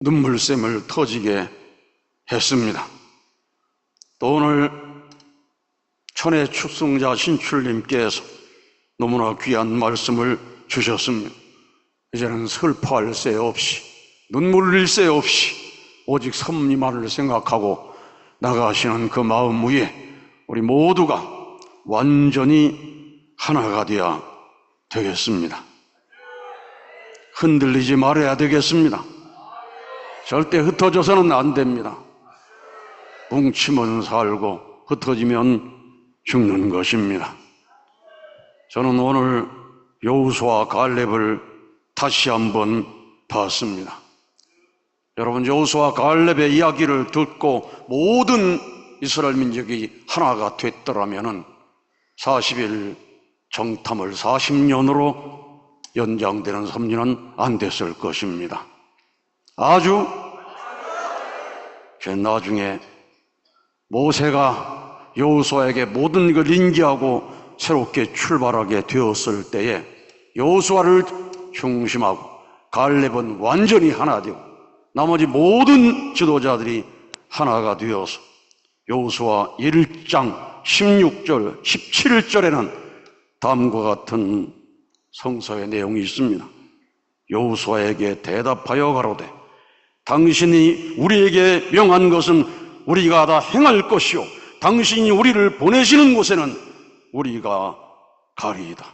눈물샘을 터지게 했습니다. 또 오늘 천의 축성자 신출님께서 너무나 귀한 말씀을 주셨습니다. 이제는 슬퍼할 새 없이 눈물 흘릴 새 없이 오직 섭리만을 생각하고 나가시는 그 마음 위에 우리 모두가 완전히 하나가 되어야 되겠습니다. 흔들리지 말아야 되겠습니다. 절대 흩어져서는 안 됩니다. 뭉치면 살고 흩어지면 죽는 것입니다. 저는 오늘 여우수와 갈렙을 다시 한번 봤습니다. 여러분 여호수아 갈렙의 이야기를 듣고 모든 이스라엘 민족이 하나가 됐더라면은 40일 정탐을 40년으로 연장되는 섭리는 안 됐을 것입니다. 아주 그 나중에 모세가 여호수아에게 모든 걸 인지하고 새롭게 출발하게 되었을 때에 여호수아를 중심하고 갈렙은 완전히 하나 되고 나머지 모든 지도자들이 하나가 되어서 여호수아 1장 16절 17절에는 다음과 같은 성서의 내용이 있습니다. 여호수아에게 대답하여 가로되 당신이 우리에게 명한 것은 우리가 다 행할 것이요 당신이 우리를 보내시는 곳에는 우리가 가리이다.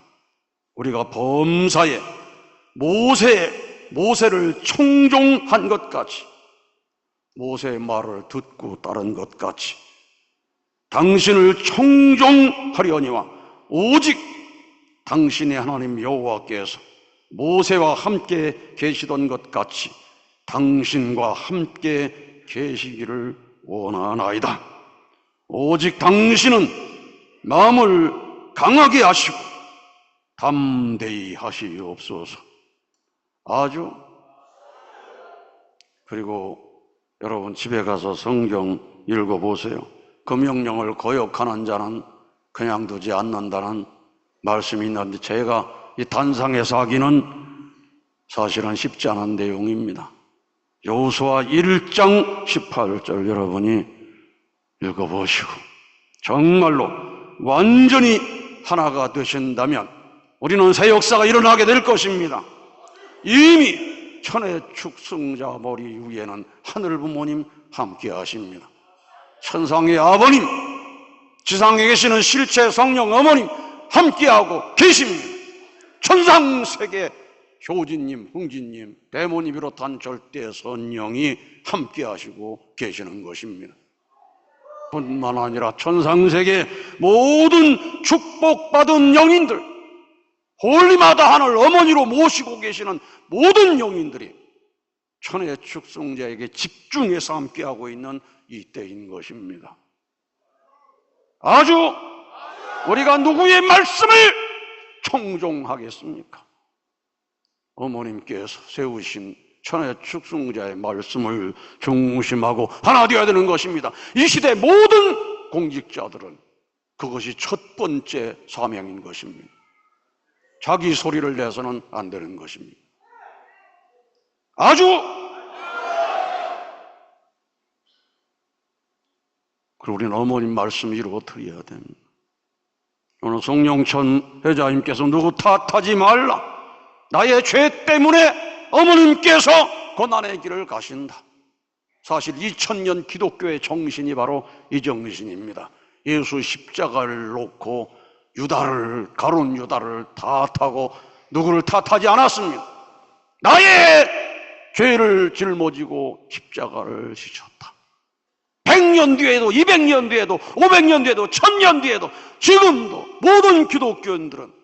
우리가 범사에 모세 모세를 청종한 것 같이 모세의 말을 듣고 따른 것 같이 당신을 청종하려니와 오직 당신의 하나님 여호와께서 모세와 함께 계시던 것 같이 당신과 함께 계시기를 원하나이다. 오직 당신은 마음을 강하게 하시고 담대히 하시옵소서. 아주 그리고 여러분 집에 가서 성경 읽어보세요. 그 명령을 거역하는 자는 그냥 두지 않는다는 말씀이 있는데 제가 이 단상에서 하기는 사실은 쉽지 않은 내용입니다. 여호수아 1장 18절 여러분이 읽어보시고 정말로 완전히 하나가 되신다면 우리는 새 역사가 일어나게 될 것입니다. 이미 천의 축성자 머리 위에는 하늘 부모님 함께 하십니다. 천상의 아버님, 지상에 계시는 실체 성령 어머님 함께하고 계십니다. 천상 세계 효진님, 흥진님, 대모니 비롯한 절대 선령이 함께 하시고 계시는 것입니다. 뿐만 아니라 천상세계 모든 축복받은 영인들, 홀리마다 하늘 어머니로 모시고 계시는 모든 영인들이 천의 축성자에게 집중해서 함께하고 있는 이때인 것입니다. 아주 우리가 누구의 말씀을 청종하겠습니까? 어머님께서 세우신 천의 축성자의 말씀을 중심하고 하나 되어야 되는 것입니다. 이 시대 모든 공직자들은 그것이 첫 번째 사명인 것입니다. 자기 소리를 내서는 안 되는 것입니다. 아주 그리고 우리는 어머님 말씀 이루어 드려야 됩니다. 오늘 송영천 회장님께서 누구 탓하지 말라. 나의 죄 때문에 어머님께서 고난의 길을 가신다. 사실 2000년 기독교의 정신이 바로 이 정신입니다. 예수 십자가를 놓고 유다를 가론 유다를 탓하고 누구를 탓하지 않았습니다. 나의 죄를 짊어지고 십자가를 지셨다. 100년 뒤에도 200년 뒤에도 500년 뒤에도 1000년 뒤에도 지금도 모든 기독교인들은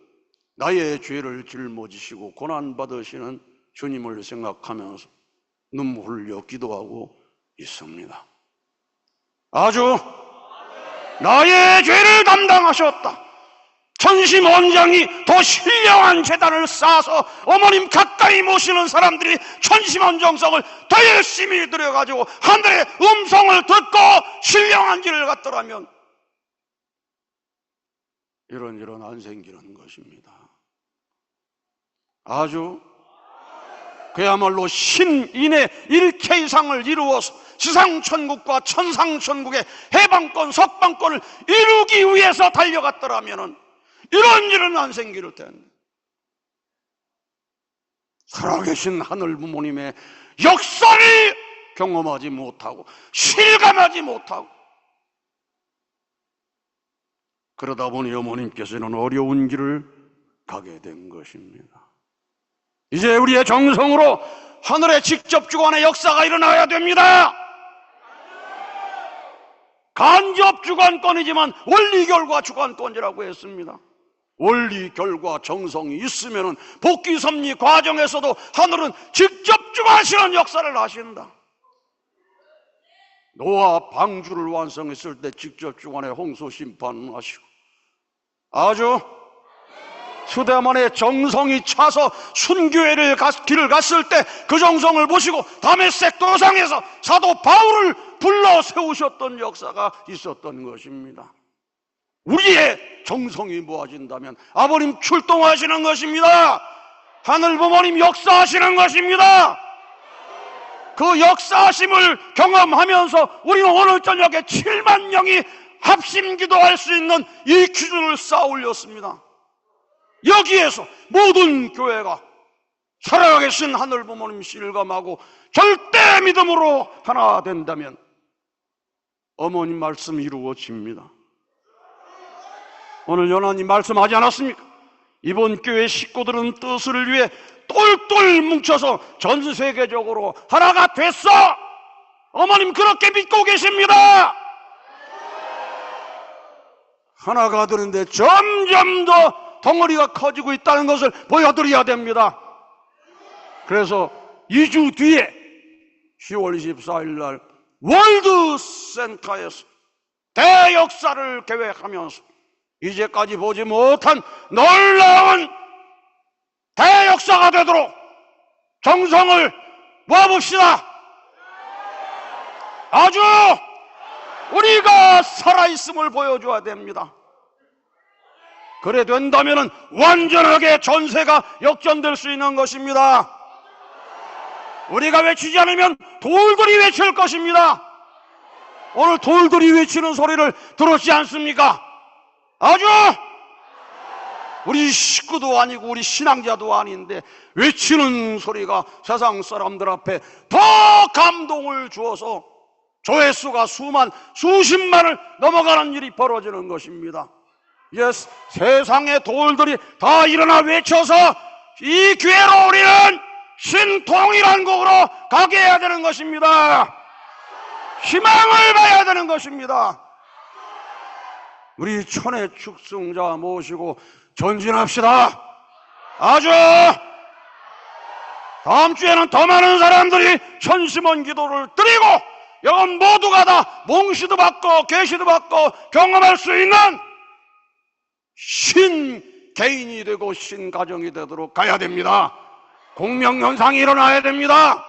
나의 죄를 짊어지시고 고난 받으시는 주님을 생각하면서 눈물 흘려 기도하고 있습니다. 아주 나의 죄를 담당하셨다. 전심 원장이 더 신령한 재단을 쌓아서 어머님 가까이 모시는 사람들이 천심 원 정성을 더 열심히 들여가지고 하늘의 음성을 듣고 신령한 길을 갔더라면 이런 일은 안 생기는 것입니다. 아주 그야말로 신인의 일체 이상을 이루어서 지상천국과 천상천국의 해방권, 석방권을 이루기 위해서 달려갔더라면 이런 일은 안 생길 텐데. 살아계신 하늘 부모님의 역사를 경험하지 못하고 실감하지 못하고 그러다 보니 어머님께서는 어려운 길을 가게 된 것입니다. 이제 우리의 정성으로 하늘의 직접 주관의 역사가 일어나야 됩니다. 간접 주관권이지만 원리 결과 주관권이라고 했습니다. 원리 결과 정성이 있으면 복귀 섭리 과정에서도 하늘은 직접 주관하시는 역사를 하신다. 노아 방주를 완성했을 때 직접 주관의 홍수 심판을 하시고 아주 수대만의 정성이 차서 순교회를 가- 길을 갔을 때 그 정성을 보시고 다메섹 도상에서 사도 바울을 불러 세우셨던 역사가 있었던 것입니다. 우리의 정성이 모아진다면 아버님 출동하시는 것입니다. 하늘 부모님 역사하시는 것입니다. 그 역사하심을 경험하면서 우리는 오늘 저녁에 7만 명이 합심 기도할 수 있는 이 기준을 쌓아 올렸습니다. 여기에서 모든 교회가 살아계신 하늘 부모님 실감하고 절대 믿음으로 하나 된다면 어머님 말씀 이루어집니다. 오늘 연한이 말씀하지 않았습니까? 이번 교회 식구들은 뜻을 위해 똘똘 뭉쳐서 전 세계적으로 하나가 됐어! 어머님 그렇게 믿고 계십니다! 하나가 되는데 점점 더 덩어리가 커지고 있다는 것을 보여드려야 됩니다. 그래서 2주 뒤에 10월 24일 날 월드 센터에서 대역사를 계획하면서 이제까지 보지 못한 놀라운 대역사가 되도록 정성을 모아봅시다. 아주 우리가 살아있음을 보여줘야 됩니다. 그래 된다면 완전하게 전세가 역전될 수 있는 것입니다. 우리가 외치지 않으면 돌들이 외칠 것입니다. 오늘 돌들이 외치는 소리를 들었지 않습니까? 아주 우리 식구도 아니고 우리 신앙자도 아닌데 외치는 소리가 세상 사람들 앞에 더 감동을 주어서 조회수가 수만, 수십만을 넘어가는 일이 벌어지는 것입니다. 이제 세상의 돌들이 다 일어나 외쳐서 이 기회로 우리는 신통일한국으로 가게 해야 되는 것입니다. 희망을 봐야 되는 것입니다. 우리 천의 축성자 모시고 전진합시다. 아주 다음 주에는 더 많은 사람들이 천심원 기도를 드리고 여러분 모두가 다 몽시도 받고 계시도 받고 경험할 수 있는 신 개인이 되고 신 가정이 되도록 가야 됩니다. 공명 현상이 일어나야 됩니다.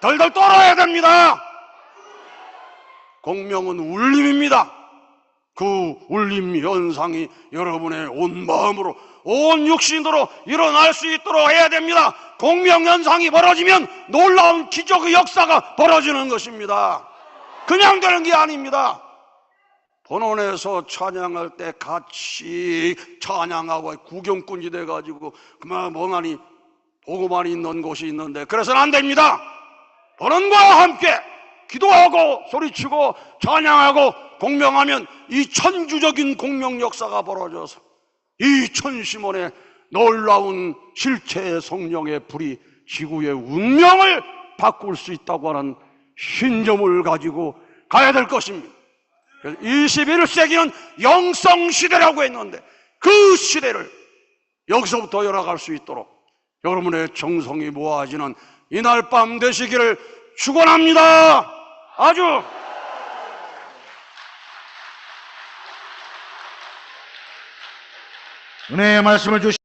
덜덜 떨어야 됩니다. 공명은 울림입니다. 그 울림 현상이 여러분의 온 마음으로 온 육신으로 일어날 수 있도록 해야 됩니다. 공명 현상이 벌어지면 놀라운 기적의 역사가 벌어지는 것입니다. 그냥 되는 게 아닙니다. 본원에서 찬양할 때 같이 찬양하고 구경꾼이 돼가지고 그만 멍하니 보고만 있는 곳이 있는데 그래서는 안 됩니다. 본원과 함께 기도하고 소리치고 찬양하고 공명하면 이 천주적인 공명 역사가 벌어져서 이 천심원의 놀라운 실체의 성령의 불이 지구의 운명을 바꿀 수 있다고 하는 신점을 가지고 가야 될 것입니다. 21세기는 영성 시대라고 했는데 그 시대를 여기서부터 열어갈 수 있도록 여러분의 정성이 모아지는 이날 밤 되시기를 축원합니다. 아주 은혜의 말씀을 주시